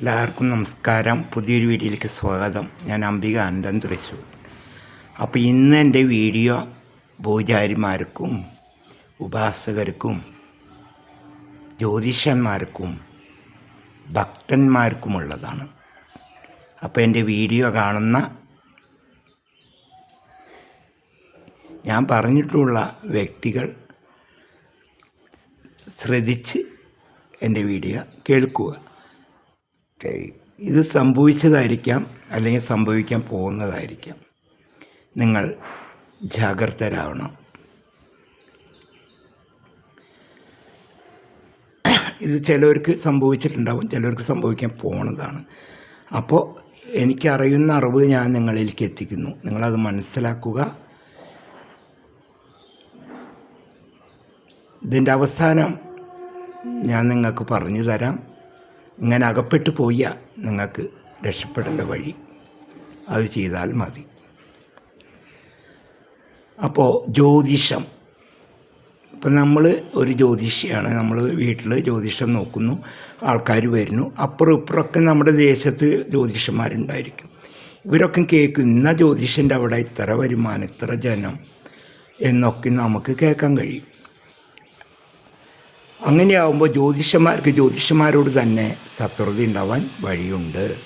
എല്ലാവർക്കും നമസ്കാരം. പുതിയൊരു വീഡിയോയിലേക്ക് സ്വാഗതം. ഞാൻ അംബിക അനന്തൻ തൃശ്ശൂർ. അപ്പോൾ ഇന്ന് എന്റെ വീഡിയോ പൂജാരിമാർക്കും ഉപാസകർക്കും ജ്യോതിഷന്മാർക്കും ഭക്തന്മാർക്കുമുള്ളതാണ്. അപ്പോൾ എന്റെ വീഡിയോ കാണുന്ന ഞാൻ പറഞ്ഞിട്ടുള്ള വ്യക്തികൾ ശ്രദ്ധിച്ച് എന്റെ വീഡിയോ കേൾക്കുക. ഇത് സംഭവിച്ചതായിരിക്കാം അല്ലെങ്കിൽ സംഭവിക്കാൻ പോകുന്നതായിരിക്കാം. നിങ്ങൾ ജാഗ്രതരാവണം. ഇത് ചിലവർക്ക് സംഭവിച്ചിട്ടുണ്ടാവും ചിലവർക്ക് സംഭവിക്കാൻ പോണതാണ്. അപ്പോൾ എനിക്കറിയുന്ന അറിവ് ഞാൻ നിങ്ങളിലേക്ക് എത്തിക്കുന്നു. നിങ്ങളത് മനസ്സിലാക്കുക. ഇതിന്റെ അവസാനം ഞാൻ നിങ്ങൾക്ക് പറഞ്ഞു തരാം. ഇങ്ങനെ അകപ്പെട്ടു പോയാൽ നിങ്ങൾക്ക് രക്ഷപ്പെടേണ്ട വഴി. അത് ചെയ്താൽ മതി. അപ്പോൾ ജ്യോതിഷം. ഇപ്പം നമ്മൾ ഒരു ജ്യോതിഷിയാണ്. നമ്മൾ വീട്ടിൽ ജ്യോതിഷം നോക്കുന്നു. ആൾക്കാർ വരുന്നു. അപ്പുറം ഇപ്പുറമൊക്കെ നമ്മുടെ ദേശത്ത് ജ്യോതിഷന്മാരുണ്ടായിരിക്കും. ഇവരൊക്കെ കേൾക്കും ഇന്ന ജ്യോതിഷന്റെ അവിടെ ഇത്ര വരുമാനം ഇത്ര ജനം എന്നൊക്കെ നമുക്ക് കേൾക്കാൻ കഴിയും. അങ്ങനെയാവുമ്പോൾ ജ്യോതിഷന്മാർക്ക് ജ്യോതിഷന്മാരോട് തന്നെ ശത്രുത ഉണ്ടാവാൻ വഴിയുണ്ട്.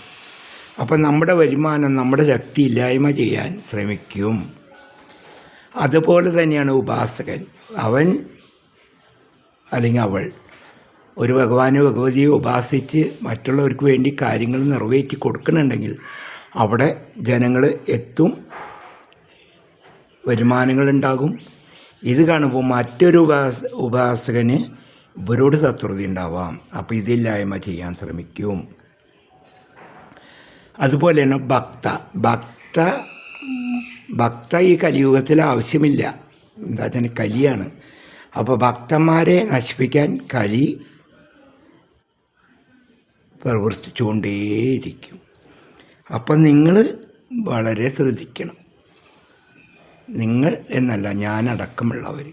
അപ്പം നമ്മുടെ വരുമാനം നമ്മുടെ ശക്തി ഇല്ലായ്മ ചെയ്യാൻ ശ്രമിക്കും. അതുപോലെ തന്നെയാണ് ഉപാസകൻ. അവൻ അല്ലെങ്കിൽ അവൾ ഒരു ഭഗവാനെ ഭഗവതിയെ ഉപാസിച്ച് മറ്റുള്ളവർക്ക് വേണ്ടി കാര്യങ്ങൾ നിറവേറ്റി കൊടുക്കുന്നുണ്ടെങ്കിൽ അവിടെ ജനങ്ങൾ എത്തും വരുമാനങ്ങളുണ്ടാകും. ഇത് കാണുമ്പോൾ മറ്റൊരു ഉപാസ ഉപാസകന് ഇവരോട് ശത്രുത ഉണ്ടാവാം. അപ്പോൾ ഇതില്ലായ്മ ചെയ്യാൻ ശ്രമിക്കും. അതുപോലെയാണ് ഭക്ത. ഭക്ത ഭക്ത ഈ കലിയുഗത്തിൽ ആവശ്യമില്ല. എന്താ വെച്ചാൽ കലിയാണ്. അപ്പോൾ ഭക്തന്മാരെ നശിപ്പിക്കാൻ കലി പ്രവർത്തിച്ചുകൊണ്ടേയിരിക്കും. അപ്പം നിങ്ങൾ വളരെ ശ്രദ്ധിക്കണം. നിങ്ങൾ എന്നല്ല ഞാനടക്കമുള്ളവർ.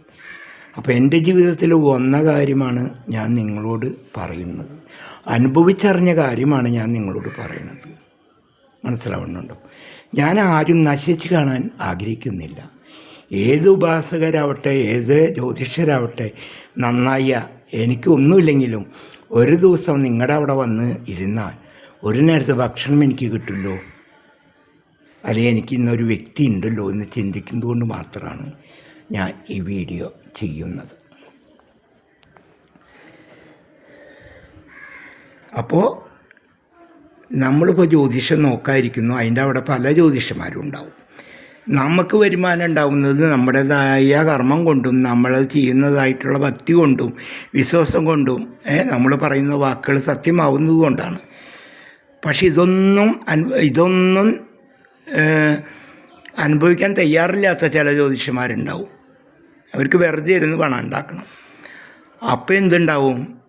അപ്പോൾ എന്റെ ജീവിതത്തിൽ വന്ന കാര്യമാണ് ഞാൻ നിങ്ങളോട് പറയുന്നത്. അനുഭവിച്ചറിഞ്ഞ കാര്യമാണ് ഞാൻ നിങ്ങളോട് പറയുന്നത് മനസ്സിലാവുന്നുണ്ടോ? ഞാൻ ആരും നശിച്ച് കാണാൻ ആഗ്രഹിക്കുന്നില്ല. ഏത് ഉപാസകരാവട്ടെ ഏത് ജ്യോതിഷരാവട്ടെ നന്നായ എനിക്കൊന്നുമില്ലെങ്കിലും ഒരു ദിവസം നിങ്ങളുടെ അവിടെ വന്ന് ഇരുന്നാൽ ഒരു നേരത്തെ ഭക്ഷണം എനിക്ക് കിട്ടുമല്ലോ? അല്ലെങ്കിൽ എനിക്ക് ഇന്നൊരു വ്യക്തി ഉണ്ടല്ലോ എന്ന് ചിന്തിക്കുന്നതുകൊണ്ട് മാത്രമാണ് ഞാൻ ഈ വീഡിയോ ചെയ്യുന്നത്. അപ്പോൾ നമ്മളിപ്പോൾ ജ്യോതിഷം നോക്കാതിരിക്കുന്നു അതിന്റെ അവിടെ പല ജ്യോതിഷന്മാരും ഉണ്ടാവും. നമുക്ക് വരുമാനം ഉണ്ടാവുന്നത് നമ്മുടേതായ കർമ്മം കൊണ്ടും നമ്മൾ ചെയ്യുന്നതായിട്ടുള്ള ഭക്തി കൊണ്ടും വിശ്വാസം കൊണ്ടും നമ്മൾ പറയുന്ന വാക്കുകൾ സത്യമാവുന്നത് കൊണ്ടാണ്. പക്ഷെ ഇതൊന്നും ഇതൊന്നും അനുഭവിക്കാൻ തയ്യാറില്ലാത്ത ചില ജ്യോതിഷന്മാരുണ്ടാവും. അവർക്ക് വെറുതെ ഇരുന്ന് പണം ഉണ്ടാക്കണം. അപ്പോൾ എന്തുണ്ടാവും?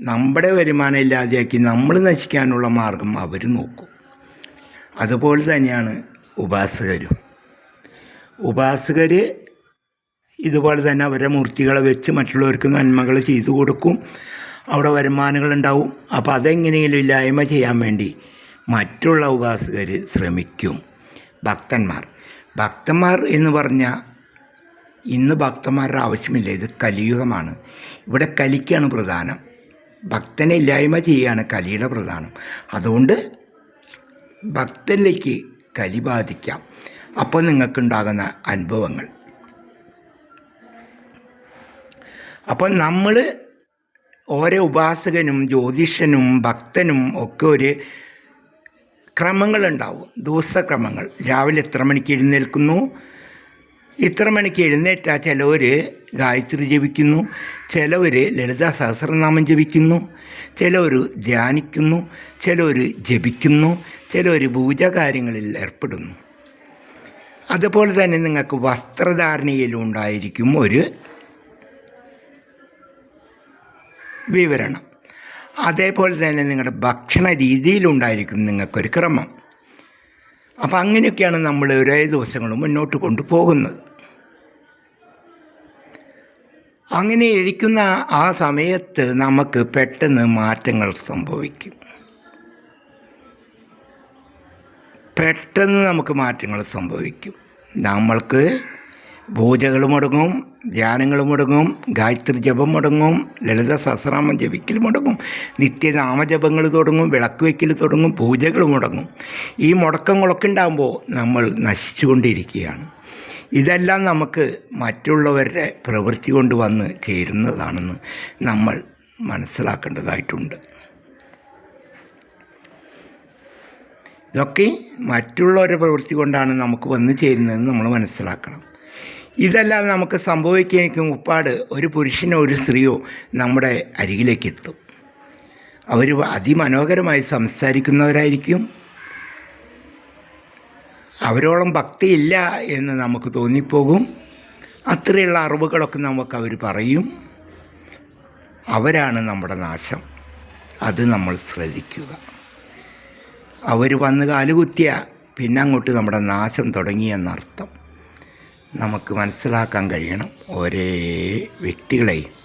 നമ്മുടെ വരുമാനം ഇല്ലാതെയാക്കി നമ്മൾ നശിക്കാനുള്ള മാർഗം അവർ നോക്കും. അതുപോലെ തന്നെയാണ് ഉപാസകരും. ഉപാസകർ ഇതുപോലെ തന്നെ അവരുടെ മൂർത്തികളെ വെച്ച് മറ്റുള്ളവർക്ക് നന്മകൾ ചെയ്തു കൊടുക്കും. അവിടെ വരുമാനങ്ങളുണ്ടാവും അപ്പോൾ അതെങ്ങനെയും ഇല്ലായ്മ ചെയ്യാൻ വേണ്ടി മറ്റുള്ള ഉപാസകർ ശ്രമിക്കും. ഭക്തന്മാർ. ഭക്തന്മാർ എന്ന് പറഞ്ഞാൽ ഇന്ന് ഭക്തന്മാരുടെ ആവശ്യമില്ല. ഇത് കലിയുഗമാണ്. ഇവിടെ കലിക്കാണ് പ്രധാനം. ഭക്തനെ ഇല്ലായ്മ ചെയ്യുകയാണ് കലിയുടെ പ്രധാനം. അതുകൊണ്ട് ഭക്തനിലേക്ക് കലി ബാധിക്കാം. അപ്പോൾ നിങ്ങൾക്കുണ്ടാകുന്ന അനുഭവങ്ങൾ. അപ്പം നമ്മൾ ഓരോ ഉപാസകനും ജ്യോതിഷനും ഭക്തനും ഒക്കെ ഒരു ക്രമങ്ങളുണ്ടാവും. ദിവസക്രമങ്ങൾ. രാവിലെ എത്ര മണിക്ക് എഴുന്നേൽക്കുന്നു? ഇത്ര മണിക്ക് എഴുന്നേറ്റാ ചിലവർ ഗായത്രി ജപിക്കുന്നു ചിലവർ ലളിതാ സഹസ്രനാമം ജപിക്കുന്നു ചിലവർ ധ്യാനിക്കുന്നു ചിലവർ ജപിക്കുന്നു ചിലവർ പൂജാകാര്യങ്ങളിൽ ഏർപ്പെടുന്നു. അതുപോലെ തന്നെ നിങ്ങൾക്ക് വസ്ത്രധാരണയിലുണ്ടായിരിക്കും ഒരു വിവരണം. അതേപോലെ തന്നെ നിങ്ങളുടെ ഭക്ഷണ രീതിയിലുണ്ടായിരിക്കും നിങ്ങൾക്കൊരു ക്രമം. അപ്പം അങ്ങനെയൊക്കെയാണ് നമ്മൾ ഒരേ ദിവസങ്ങളും മുന്നോട്ട് കൊണ്ടുപോകുന്നത്. അങ്ങനെ ഇരിക്കുന്ന ആ സമയത്ത് നമുക്ക് പെട്ടെന്ന് മാറ്റങ്ങൾ സംഭവിക്കും. പെട്ടെന്ന് നമുക്ക് മാറ്റങ്ങൾ സംഭവിക്കും. നമ്മൾക്ക് പൂജകൾ മുടങ്ങും ധ്യാനങ്ങൾ മുടങ്ങും ഗായത്രി ജപം മുടങ്ങും ലളിത സഹസ്രാമം ജപിക്കൽ മുടങ്ങും നിത്യനാമജപങ്ങൾ തുടങ്ങും വിളക്ക് വയ്ക്കൽ തുടങ്ങും പൂജകൾ മുടങ്ങും. ഈ മുടക്കങ്ങളൊക്കെ ഉണ്ടാകുമ്പോൾ നമ്മൾ നശിച്ചുകൊണ്ടിരിക്കുകയാണ്. ഇതെല്ലാം നമുക്ക് മറ്റുള്ളവരുടെ പ്രവൃത്തി കൊണ്ട് വന്ന് ചേരുന്നതാണെന്ന് നമ്മൾ മനസ്സിലാക്കേണ്ടതായിട്ടുണ്ട്. ഇതൊക്കെ മറ്റുള്ളവരുടെ പ്രവൃത്തി കൊണ്ടാണ് നമുക്ക് വന്നു ചേരുന്നതെന്ന് നമ്മൾ മനസ്സിലാക്കണം. ഇതെല്ലാം നമുക്ക് സംഭവിക്കാൻ മുപ്പാട് ഒരു പുരുഷനോ ഒരു സ്ത്രീയോ നമ്മുടെ അരികിലേക്ക് എത്തും അവർ അതിമനോഹരമായി സംസാരിക്കുന്നവരായിരിക്കും. അവരോളം ഭക്തിയില്ല എന്ന് നമുക്ക് തോന്നിപ്പോകും. അത്രയുള്ള അറിവുകളൊക്കെ നമുക്ക് അവർ പറയും. അവരാണ് നമ്മുടെ നാശം. അത് നമ്മൾ ശ്രദ്ധിക്കുക. അവർ വന്ന് കാലുകുത്തിയ പിന്നെ അങ്ങോട്ട് നമ്മുടെ നാശം തുടങ്ങിയെന്നർത്ഥം നമുക്ക് മനസ്സിലാക്കാൻ കഴിയണം. ഒരേ വ്യക്തികളെയും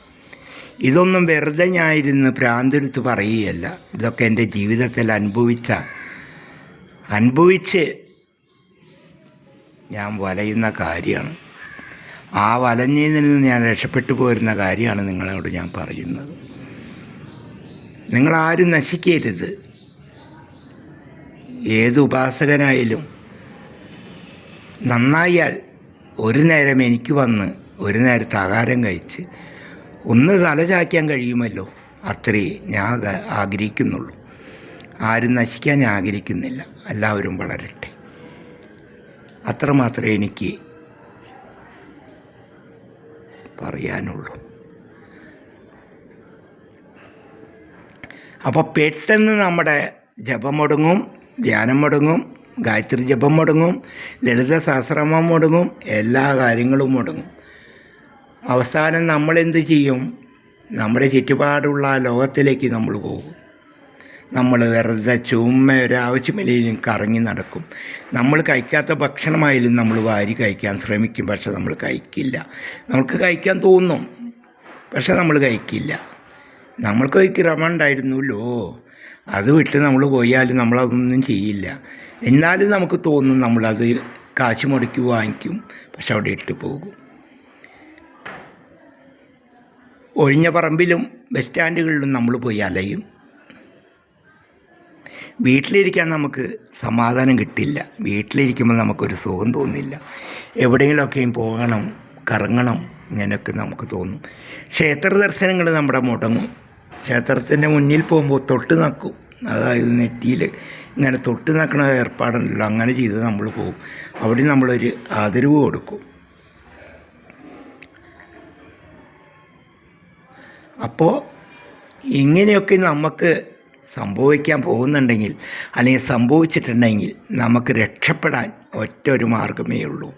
ഇതൊന്നും വെറുതെ ഞാനിരുന്ന് ഭ്രാന്തെടുത്ത് പറയുകയല്ല. ഇതൊക്കെ എന്റെ ജീവിതത്തിൽ അനുഭവിച്ച അനുഭവിച്ച് ഞാൻ വലയുന്ന കാര്യമാണ്. ആ വലഞ്ഞതിൽ നിന്ന് ഞാൻ രക്ഷപ്പെട്ടു പോരുന്ന കാര്യമാണ് നിങ്ങളോട് ഞാൻ പറയുന്നത്. നിങ്ങളാരും നശിക്കരുത്. ഏത് ഉപാസകനായാലും നന്നായാൽ ഒരു നേരം എനിക്ക് വന്ന് ഒരു നേരത്തെ ആഹാരം കഴിച്ച് ഒന്ന് തല ചായ്ക്കാൻ കഴിയുമല്ലോ? അത്രേ ഞാൻ ആഗ്രഹിക്കുന്നുള്ളൂ. ആരും നശിക്കാൻ ആഗ്രഹിക്കുന്നില്ല. എല്ലാവരും വളരട്ടെ. അത്രമാത്രമേ എനിക്ക് പറയാനുള്ളൂ. അപ്പോൾ പെട്ടെന്ന് നമ്മുടെ ജപം മുടങ്ങും ധ്യാനം മുടങ്ങും ഗായത്രി ജപം മുടങ്ങും ലളിത സഹസ്രമം മുടങ്ങും എല്ലാ കാര്യങ്ങളും മുടങ്ങും. അവസാനം നമ്മളെന്ത് ചെയ്യും? നമ്മുടെ ചുറ്റുപാടുള്ള ലോകത്തിലേക്ക് നമ്മൾ പോകും. നമ്മൾ വെറുതെ ചുമ്മ ഒരാവശ്യമില്ലെങ്കിലും കറങ്ങി നടക്കും. നമ്മൾ കഴിക്കാത്ത ഭക്ഷണമായാലും നമ്മൾ വാരി കഴിക്കാൻ ശ്രമിക്കും. പക്ഷെ നമ്മൾ കഴിക്കില്ല. നമുക്ക് കഴിക്കാൻ തോന്നും. പക്ഷെ നമ്മൾ കഴിക്കില്ല. നമ്മൾക്ക് ഒരു ക്രമം ഉണ്ടായിരുന്നല്ലോ. അത് വിട്ട് നമ്മൾ പോയാലും നമ്മളതൊന്നും ചെയ്യില്ല. എന്നാലും നമുക്ക് തോന്നും നമ്മളത് കാശ് മുടക്കി വാങ്ങിക്കും. പക്ഷെ അവിടെ ഇട്ട് പോകും. ഒഴിഞ്ഞ പറമ്പിലും ബസ് സ്റ്റാൻഡുകളിലും നമ്മൾ പോയി അലയും. വീട്ടിലിരിക്കാൻ നമുക്ക് സമാധാനം കിട്ടില്ല. വീട്ടിലിരിക്കുമ്പോൾ നമുക്കൊരു സുഖം തോന്നില്ല. എവിടെയെങ്കിലുമൊക്കെയും പോകണം കറങ്ങണം ഇങ്ങനെയൊക്കെ നമുക്ക് തോന്നും. ക്ഷേത്ര ദർശനങ്ങൾ നമ്മുടെ മുടങ്ങും. ക്ഷേത്രത്തിന്റെ മുന്നിൽ പോകുമ്പോൾ തൊട്ട് നക്കും. അതായത് നെറ്റിയിൽ ഇങ്ങനെ തൊട്ട് നക്കണ ഏർപ്പാടുണ്ടല്ലോ അങ്ങനെ ചെയ്ത് നമ്മൾ പോകും. അവിടെ നമ്മളൊരു ആദരവ് കൊടുക്കും. അപ്പോൾ ഇങ്ങനെയൊക്കെ നമുക്ക് സംഭവിക്കാൻ പോകുന്നുണ്ടെങ്കിൽ അല്ലെങ്കിൽ സംഭവിച്ചിട്ടുണ്ടെങ്കിൽ നമുക്ക് രക്ഷപ്പെടാൻ ഒറ്റ ഒരു മാർഗമേ ഉള്ളൂ.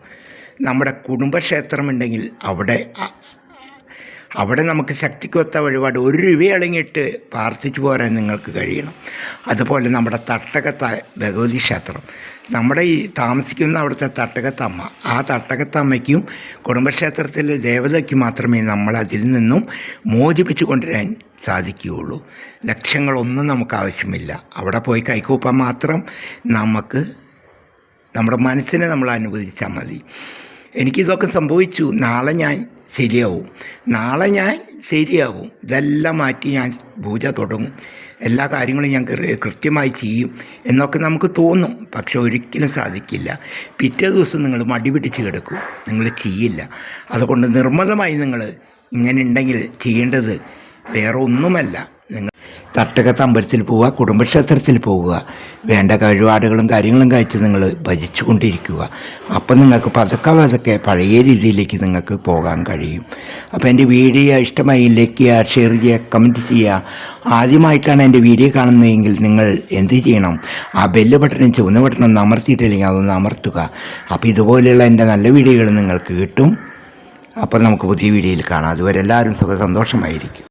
നമ്മുടെ കുടുംബക്ഷേത്രമുണ്ടെങ്കിൽ അവിടെ അവിടെ നമുക്ക് ശക്തിക്കൊത്ത വഴിപാട് ഒരു രൂപ രൂപയടങ്ങിയിട്ട് പ്രാർത്ഥിച്ചു പോരാൻ നിങ്ങൾക്ക് കഴിയണം. അതുപോലെ നമ്മുടെ തട്ടകത്ത ഭഗവതി ക്ഷേത്രം. നമ്മുടെ ഈ താമസിക്കുന്ന അവിടുത്തെ തട്ടകത്തമ്മ ആ തട്ടകത്തമ്മയ്ക്കും കുടുംബക്ഷേത്രത്തിലെ ദേവതയ്ക്ക് മാത്രമേ നമ്മൾ അതിൽ നിന്നും മോചിപ്പിച്ചു കൊണ്ടുവരാൻ സാധിക്കുകയുള്ളൂ. ലക്ഷ്യങ്ങളൊന്നും നമുക്ക് ആവശ്യമില്ല അവിടെ പോയി കൈക്കൂപ്പാൻ മാത്രം നമുക്ക് നമ്മുടെ മനസ്സിനെ നമ്മൾ അനുവദിച്ചാൽ മതി. എനിക്കിതൊക്കെ സംഭവിച്ചു. നാളെ ഞാൻ ശരിയാവും. നാളെ ഞാൻ ശരിയാവും. ഇതെല്ലാം മാറ്റി ഞാൻ പൂജ തുടങ്ങും. എല്ലാ കാര്യങ്ങളും ഞാൻ കൃത്യമായി ചെയ്യും എന്നൊക്കെ നമുക്ക് തോന്നും. പക്ഷെ ഒരിക്കലും സാധിക്കില്ല. പിറ്റേ ദിവസം നിങ്ങൾ മടി പിടിച്ച് കിടക്കും. നിങ്ങൾ ചെയ്യില്ല. അതുകൊണ്ട് നിർമ്മതമായി നിങ്ങൾ ഇങ്ങനെ ഉണ്ടെങ്കിൽ ചെയ്യേണ്ടത് വേറെ ഒന്നുമല്ല നിങ്ങൾ തട്ടകത്ത് അമ്പലത്തിൽ പോവുക കുടുംബക്ഷേത്രത്തിൽ പോവുക വേണ്ട കഴിവാടുകളും കാര്യങ്ങളും കഴിച്ച് നിങ്ങൾ ഭജിച്ചു കൊണ്ടിരിക്കുക അപ്പം നിങ്ങൾക്ക് പതുക്കെ പതുക്കെ പഴയ രീതിയിലേക്ക് നിങ്ങൾക്ക് പോകാൻ കഴിയും. അപ്പോൾ എന്റെ വീഡിയോ ഇഷ്ടമായി ലൈക്ക് ചെയ്യുക ഷെയർ ചെയ്യുക കമന്റ് ചെയ്യുക. ആദ്യമായിട്ടാണ് എന്റെ വീഡിയോ കാണുന്നതെങ്കിൽ നിങ്ങൾ എന്ത് ചെയ്യണം? ആ ബെല്ല് ബട്ടണും ചുവന്ന ബട്ടണും അമർത്തിയിട്ടില്ലെങ്കിൽ അതൊന്ന് അമർത്തുക. അപ്പോൾ ഇതുപോലെയുള്ള എന്റെ നല്ല വീഡിയോകൾ നിങ്ങൾക്ക് കിട്ടും. അപ്പം നമുക്ക് പുതിയ വീഡിയോയിൽ കാണാം. അതുവരെ എല്ലാവരും സുഖ സന്തോഷമായിരിക്കും.